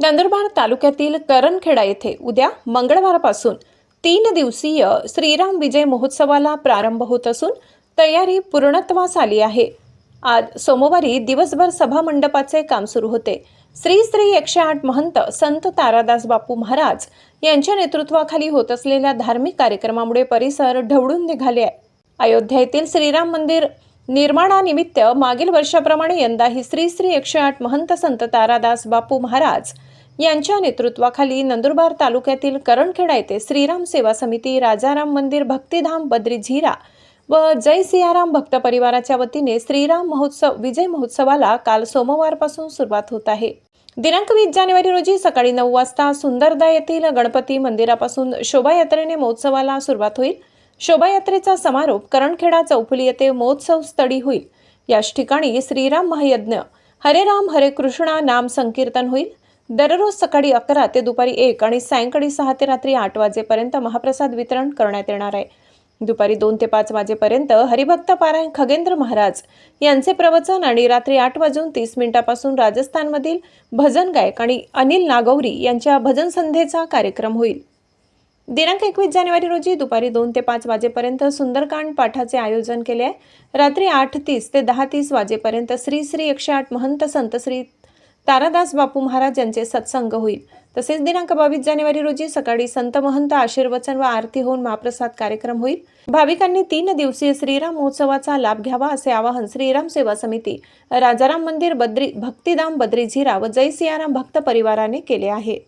नंदुरबार तालुक्यातील करणखेडा येथे उद्या मंगळवारपासून तीन दिवसीय श्रीराम विजय महोत्सवाला प्रारंभ होत असून तयारी पूर्णत्वास आली आहे. आज सोमवारी दिवसभर सभा मंडपाचे काम सुरू होते. श्री श्री एकशे आठ महंत संत तारादास बापू महाराज यांच्या नेतृत्वाखाली होत असलेल्या धार्मिक कार्यक्रमामुळे परिसर ढवळून निघाले आहे. अयोध्या येथील श्रीराम मंदिर निर्माणानिमित्त मागील वर्षाप्रमाणे यंदाही श्री श्री एकशे आठ महंत संत तारादास बापू महाराज यांच्या नेतृत्वाखाली नंदुरबार तालुक्यातील करणखेडा येथे श्रीराम सेवा समिती राजाराम मंदिर भक्तिधाम बद्री झिरा व जय सियाराम भक्त परिवाराच्या वतीने श्रीराम महोत्सव विजय महोत्सवाला काल सोमवारपासून सुरुवात होत आहे. दिनांक वीस जानेवारी रोजी सकाळी नऊ वाजता सुंदरदा येथील गणपती मंदिरापासून शोभायात्रेने महोत्सवाला सुरुवात होईल. शोभायात्रेचा समारोप करणखेडा चौफुली येथे महोत्सव स्थळी होईल. याच ठिकाणी श्रीराम महायज्ञ हरे राम हरे कृष्णा नाम संकीर्तन होईल. दररोज सकाळी अकरा ते दुपारी एक आणि सायंकाळी सहा ते रात्री आठ वाजेपर्यंत महाप्रसाद वितरण करण्यात येणार आहे. दुपारी दोन ते पाच वाजेपर्यंत हरिभक्त पारायण खगेंद्र महाराज यांचे प्रवचन आणि रात्री आठ वाजून तीस मिनिटापासून राजस्थानमधील भजन गायक आणि अनिल नागौरी यांच्या भजन संध्येचा कार्यक्रम होईल. दिनांक एकवीस जानेवारी रोजी दुपारी दोन ते पाच वाजेपर्यंत सुंदरकांड पाठाचे आयोजन केले आहे. रात्री आठ तीस ते दहा तीस वाजेपर्यंत श्री श्री एकशे आठ महंत संत श्री तारादास बापू महाराज यांचे सत्संग होईल. तसेच दिनांक बावीस जानेवारी रोजी सकाळी संत महंत आशीर्वचन व आरती होऊन महाप्रसाद कार्यक्रम होईल. भाविकांनी तीन दिवसीय श्रीराम महोत्सवाचा लाभ घ्यावा असे आवाहन श्रीराम सेवा समिती राजाराम मंदिर बद्री भक्तिधाम बद्री झिरा व जय सियाराम भक्त परिवाराने केले आहे.